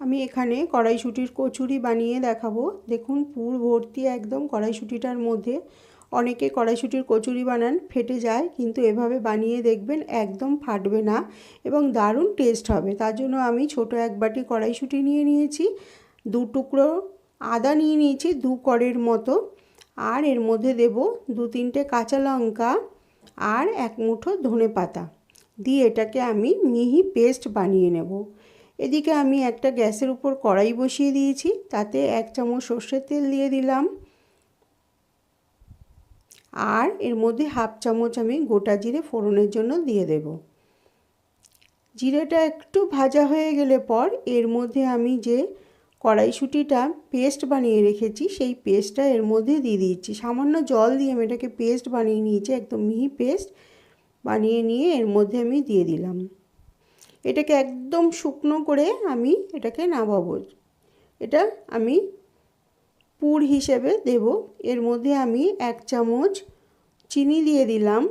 আমি এখানে কড়াইশুটির কচুরি বানিয়ে দেখাবো। দেখুন, পুর ভর্তি একদম কড়াইশুটিটার মধ্যে। অনেকে কড়াইশুটির কচুরি বানান, ফেটে যায়, কিন্তু এভাবে বানিয়ে দেখবেন একদম ফাটবে না এবং দারুণ টেস্ট হবে। তার জন্য আমি ছোট এক বাটি কড়াইশুটি নিয়ে নিয়েছি, দু টুকরো আদা নিয়ে নিয়েছি, দু কড়ের মতো। আর এর মধ্যে দেব দু তিনটে কাঁচা লঙ্কা আর এক মুঠো ধনে পাতা দিয়ে এটাকে আমি মিহি পেস্ট বানিয়ে নেব। এদিকে আমি একটা গ্যাসের উপর কড়াই বসিয়ে দিয়েছি, তাতে এক চামচ সর্ষের তেল দিয়ে দিলাম। আর এর মধ্যে হাফ চামচ আমি গোটা জিরে ফোড়নের জন্য দিয়ে দেব। জিরেটা একটু ভাজা হয়ে গেলে পর এর মধ্যে আমি যে কড়াইশুঁটিটা পেস্ট বানিয়ে রেখেছি, সেই পেস্টটা এর মধ্যে দিয়ে দিচ্ছি। সামান্য জল দিয়ে আমি এটাকে পেস্ট বানিয়ে নিয়েছি, একদম মিহি পেস্ট বানিয়ে নিয়ে এর মধ্যে আমি দিয়ে দিলাম। এটাকে একদম শুকনো করে আমি এটাকে নামাবো। এটা আমি পুর হিসেবে দেব। এর মধ্যে আমি এক চামচ চিনি দিয়ে দিলাম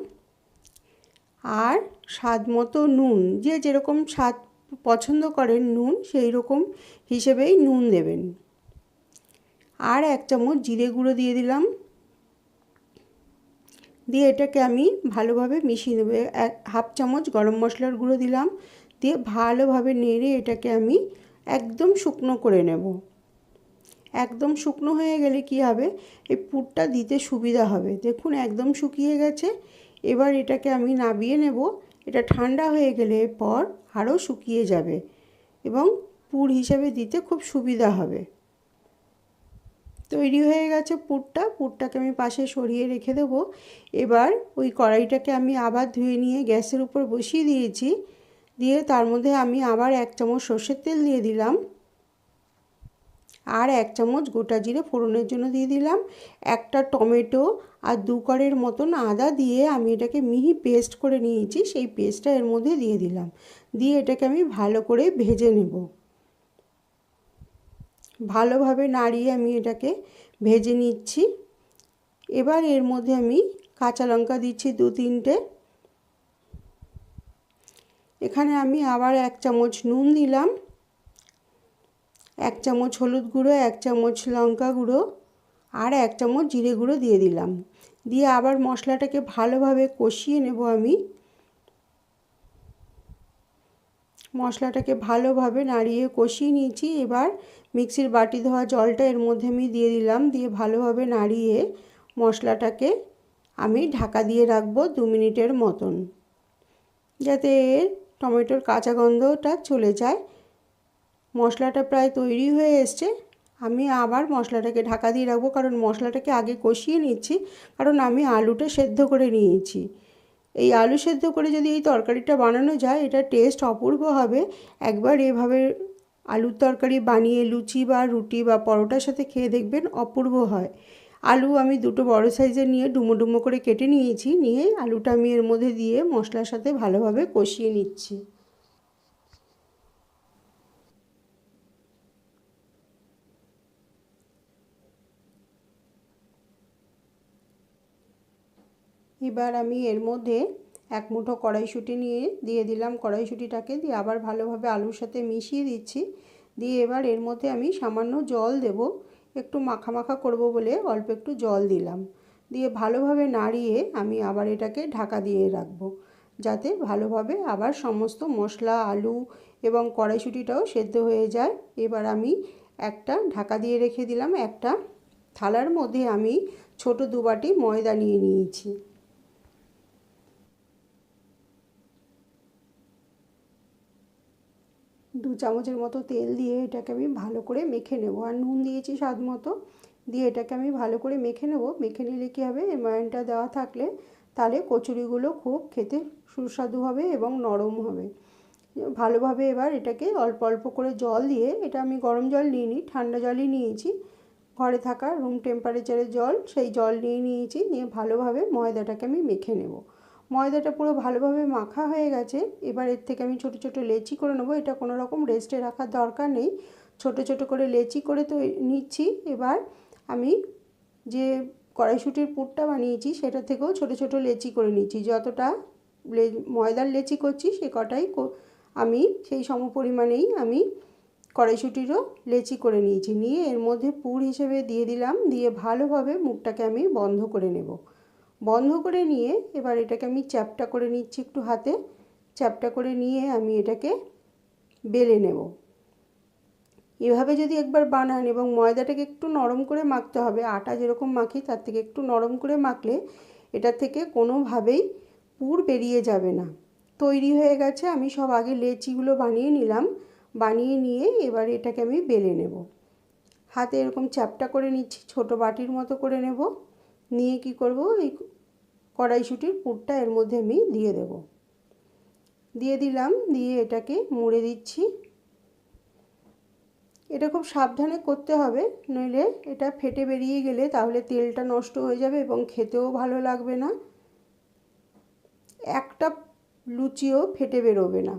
আর স্বাদ মতো নুন। যে যেরকম স্বাদ পছন্দ করেন নুন, সেই রকম হিসেবেই নুন দেবেন। আর এক চামচ জিরে গুঁড়ো দিয়ে দিলাম। দিয়ে এটাকে আমি ভালোভাবে মিশিয়ে দেবো এক হাফ চামচ গরম মশলার গুঁড়ো দিলাম। দিয়ে ভালোভাবে নেড়ে এটাকে আমি একদম শুকনো করে নেব। একদম শুকনো হয়ে গেলে কি হবে? এই পুরটা দিতে সুবিধা হবে। দেখুন, একদম শুকিয়ে গেছে। এবার এটাকে আমি নাবিয়ে নেব। এটা ঠান্ডা হয়ে গেলে পর আরও শুকিয়ে যাবে এবং পুর হিসাবে দিতে খুব সুবিধা হবে। তৈরি হয়ে গেছে পুরটা। পুরটাকে আমি পাশে সরিয়ে রেখে দেবো। এবার ওই কড়াইটাকে আমি আবার ধুয়ে নিয়ে গ্যাসের উপর বসিয়ে দিয়েছি। দিয়ে তার মধ্যে আমি আবার এক চামচ সর্ষের তেল দিয়ে দিলাম। আর এক চামচ গোটা জিরে ফোড়নের জন্য দিয়ে দিলাম। একটা টমেটো আর দু করের মতন আদা দিয়ে আমি এটাকে মিহি পেস্ট করে নিয়েছি, সেই পেস্টটা এর মধ্যে দিয়ে দিলাম। দিয়ে এটাকে আমি ভালো করে ভেজে নেব। ভালোভাবে নাড়িয়ে আমি এটাকে ভেজে নিচ্ছি। এবার এর মধ্যে আমি কাঁচা লঙ্কা দিচ্ছি দু তিনটে। এখানে আমি আবার এক চামচ নুন দিলাম, এক চামচ হলুদ গুঁড়ো, এক চামচ লঙ্কা গুঁড়ো আর এক চামচ জিরে গুঁড়ো দিয়ে দিলাম। দিয়ে আবার মশলাটাকে ভালোভাবে কষিয়ে নেব আমি। মশলাটাকে ভালোভাবে নাড়িয়ে কষিয়ে নিয়েছি। এবার মিক্সির বাটি ধোয়া জলটা এর মধ্যে আমি দিয়ে দিলাম। দিয়ে ভালোভাবে নাড়িয়ে মশলাটাকে আমি ঢাকা দিয়ে রাখব দু মিনিটের মতন। যাতে টমেটোর কাঁচা গন্ধটা চলে যায়। মশলাটা প্রায় তৈরি হয়ে এসছে। আমি আবার মশলাটাকে ঢাকা দিয়ে রাখব, কারণ মশলাটাকে আগে কষিয়ে নিচ্ছি, কারণ আমি আলুটা সেদ্ধ করে নিয়েছি। এই আলু সেদ্ধ করে যদি এই তরকারিটা বানানো যায়, এটা টেস্ট অপূর্ব হবে। একবার এভাবে আলুর তরকারি বানিয়ে লুচি বা রুটি বা পরোটার সাথে খেয়ে দেখবেন অপূর্ব হয়। আলু আমি দুটো বড় সাইজের নিয়ে ডুমো ডুমো করে কেটে নিয়েছি, নিয়ে আলুটা আমি এর মধ্যে দিয়ে মশলার সাথে ভালোভাবে কষিয়ে নিচ্ছি। এবার আমি এর মধ্যে এক মুঠো কড়াইশুঁটি নিয়ে দিয়ে দিলাম, কড়াইশুঁটিটাকে দিয়ে আবার ভালোভাবে আলুর সাথে মিশিয়ে দিচ্ছি। দিয়ে এবার এর মধ্যে আমি সামান্য জল দেব। একটু মাখা মাখা করব বলে অল্প একটু জল দিলাম। দিয়ে ভালোভাবে নাড়িয়ে আমি আবার এটাকে ঢাকা দিয়ে রাখব। যাতে ভালোভাবে আবার সমস্ত মশলা, আলু এবং কড়াইশুটিটাও সেদ্ধ হয়ে যায়। এবার আমি একটা ঢাকা দিয়ে রেখে দিলাম। একটা থালার মধ্যে আমি ছোট দুবাটি ময়দা নিয়ে নিয়েছি। দু চামচের মতো তেল দিয়ে এটাকে আমি ভালো করে মেখে নেব। আর নুন দিয়েছি স্বাদ মতো। দিয়ে এটাকে আমি ভালো করে মেখে নেব। মেখে নিলে কী হবে? ময়নটা দেওয়া থাকলে তাহলে কচুরিগুলো খুব খেতে সুস্বাদু হবে এবং নরম হবে। ভালোভাবে এবার এটাকে অল্প অল্প করে জল দিয়ে, এটা আমি গরম জল নিইনি, ঠান্ডা জলই নিয়েছি। ঘরে থাকা রুম টেম্পারেচারের জল, সেই জল নিয়ে নিয়েছি। নিয়ে ভালোভাবে ময়দাটাকে আমি মেখে নেব। ময়দাটা পুরো ভালোভাবে মাখা হয়ে গেছে। এবার এর থেকে আমি ছোটো ছোটো লেচি করে নেব। এটা কোনো রকম রেস্টে রাখার দরকার নেই। ছোটো ছোটো করে লেচি করে তো নিচ্ছি। এবার আমি যে কড়াইশুটির পুরটা বানিয়েছি, সেটা থেকেও ছোটো ছোটো লেচি করে নিচ্ছি। যতটা ময়দার লেচি করছি, সে কটাই আমি সেই সম পরিমাণেই আমি কড়াইশুটিরও লেচি করে নিয়েছি। নিয়ে এর মধ্যে পুর হিসেবে দিয়ে দিলাম। দিয়ে ভালোভাবে মুখটাকে আমি বন্ধ করে নেব। বন্ধ করে নিয়ে এবার এটাকে আমি চ্যাপটা করে নিচ্ছি একটু হাতে। চ্যাপটা করে নিয়ে আমি এটাকে বেলে নেব। এভাবে যদি একবার বানান এবং ময়দাটাকে একটু নরম করে মাখতে হবে, আটা যেরকম মাখি তার থেকে একটু নরম করে মাখলে এটা থেকে কোনোভাবেই পুর বেরিয়ে যাবে না। তৈরি হয়ে গেছে, আমি সব আগে লেচিগুলো বানিয়ে নিলাম। বানিয়ে নিয়ে এবার এটাকে আমি বেলে নেব। হাতে এরকম চ্যাপটা করে নিচ্ছি, ছোট বাটির মতো করে নেব। নিয়ে কি করব? এই কড়াইশুটির পুরটা এর মধ্যে আমি দিয়ে দেব। দিয়ে দিলাম, দিয়ে এটাকে মুড়ে দিচ্ছি। এটা খুব সাবধানে করতে হবে, নইলে এটা ফেটে বেরিয়ে গেলে তাহলে তেলটা নষ্ট হয়ে যাবে এবং খেতেও ভালো লাগবে না। একটা লুচিও ফেটে বেরোবে না।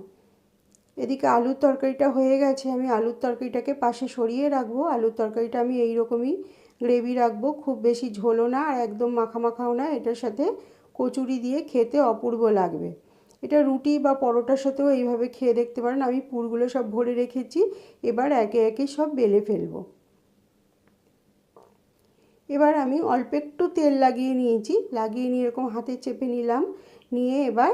এদিকে আলুর তরকারিটা হয়ে গেছে, আমি আলুর তরকারিটাকে পাশে সরিয়ে রাখব। আলুর তরকারিটা আমি এই রকমই গ্রেভি রাখব, খুব বেশি ঝোলও না আর একদম মাখা মাখাও না। এটার সাথে কচুরি দিয়ে খেতে অপূর্ব লাগবে। এটা রুটি বা পরোটার সাথেও এইভাবে খেয়ে দেখতে পারেন। আমি পুরগুলো সব ভরে রেখেছি, এবার একে একে সব বেলে ফেলব। এবার আমি অল্প একটু তেল লাগিয়ে নিয়েছি। লাগিয়ে নিয়ে এরকম হাতে চেপে নিলাম। নিয়ে এবার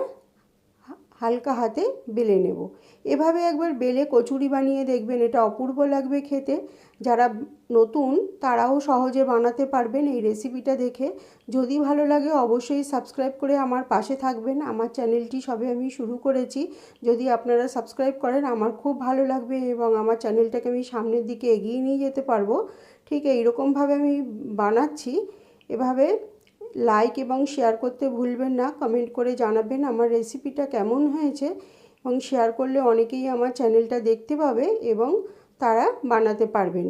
হালকা হাতে বেলে নেব। এভাবে একবার বেলে কচুরি বানিয়ে দেখবেন, এটা অপূর্ব লাগবে খেতে। যারা নতুন, তারাও সহজে বানাতে পারবেন এই রেসিপিটা দেখে। যদি ভালো লাগে অবশ্যই সাবস্ক্রাইব করে আমার পাশে থাকবেন। আমার চ্যানেলটি সবে আমি শুরু করেছি। যদি আপনারা সাবস্ক্রাইব করেন, আমার খুব ভালো লাগবে এবং আমার চ্যানেলটাকে আমি সামনের দিকে এগিয়ে নিয়ে যেতে পারব। ঠিক এইরকমভাবে আমি বানাচ্ছি। এভাবে লাইক এবং শেয়ার করতে ভুলবেন না কমেন্ট করে জানাবেন আমার রেসিপিটা কেমন হয়েছে এবং শেয়ার করলে অনেকেই আমার চ্যানেলটা দেখতে পাবে এবং তারা বানাতে পারবেন।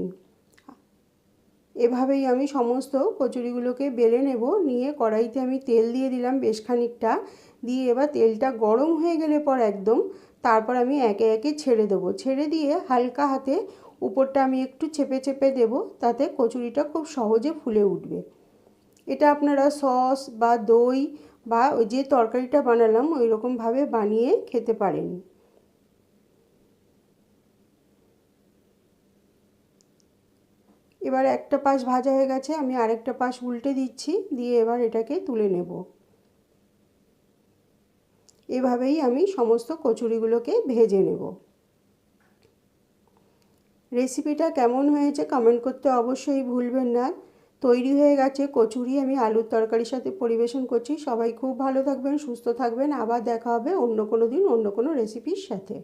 এভাবেই আমি সমস্ত কচুরিগুলোকে বেলে নেব, নিয়ে কড়াইতে আমি তেল দিয়ে দিলাম বেশ খানিকটা, দিয়ে এবার তেলটা গরম হয়ে গেলে পর একদম তারপর আমি একে একে ছেড়ে দেবো। ছেড়ে দিয়ে হালকা হাতে উপরটা আমি একটু চেপে চেপে দেব, তাতে কচুরিটা খুব সহজে ফুলে উঠবে। এটা আপনারা সস বা দই বা ওই যে তরকারিটা বানালাম ওই রকমভাবে বানিয়ে খেতে পারেন। এবার একটা পাশ ভাজা হয়ে গেছে, আমি আরেকটা পাশ উল্টে দিচ্ছি, দিয়ে এবার এটাকে তুলে নেব। এভাবেই আমি সমস্ত কচুরিগুলোকে ভেজে নেব। রেসিপিটা কেমন হয়েছে কমেন্ট করতে অবশ্যই ভুলবেন না। তৈরি হয়ে গেছে, কচুরি আমি আলুর তরকারির সাথে পরিবেশন করছি। সবাই খুব ভালো থাকবেন, সুস্থ থাকবেন। আবার দেখা হবে অন্য কোনো দিন, অন্য কোনো রেসিপির সাথে।